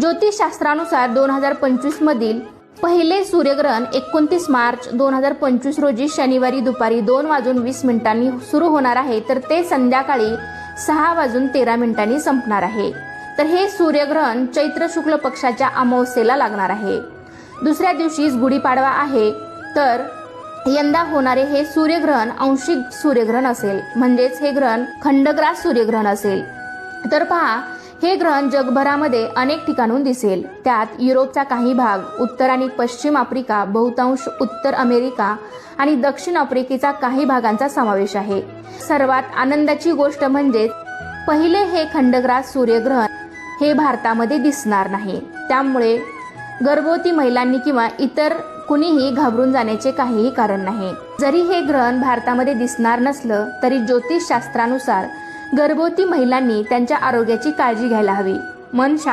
ज्योतिषशास्त्रानुसार दोन हजार पंचवीस मधील पहिले सूर्यग्रहण एकोणतीस मार्च दोन हजार पंचवीस रोजी शनिवारी दुपारी दोन वाजून वीस मिनिटांनी सुरू होणार आहे. तर ते संध्याकाळी सहा वाजून तेरा मिनिटांनी संपणार आहे. तर हे सूर्यग्रहण चैत्र शुक्ल पक्षाच्या अमावस्येला लागणार आहे. दुसऱ्या दिवशीच गुढीपाडवा आहे. तर यंदा होणारे हे सूर्यग्रहण आंशिक सूर्यग्रहण असेल. म्हणजेच हे ग्रहण खंडग्रास सूर्यग्रहण असेल. तर पहा हे ग्रहण जगभरामध्ये अनेक ठिकाणून दिसेल. त्यात युरोपचा काही भाग उत्तर आणि पश्चिम आफ्रिका बहुतांश उत्तर अमेरिका आणि दक्षिण आफ्रिकेचा काही भागांचा समावेश आहे. सर्वात आनंदाची गोष्ट म्हणजे पहिले हे खंडग्रास सूर्यग्रहण हे भारतामध्ये दिसणार नाही. त्यामुळे गर्भवती महिलांनी किंवा इतर कुणीही घाबरून जाण्याचे काहीही कारण नाही. जरी हे ग्रहण भारतामध्ये दिसणार नसलं तरी ज्योतिष शास्त्रानुसार गर्भवती महिलांनी त्यांच्या आरोग्याची काळजी घ्यायला हवी. मन शांत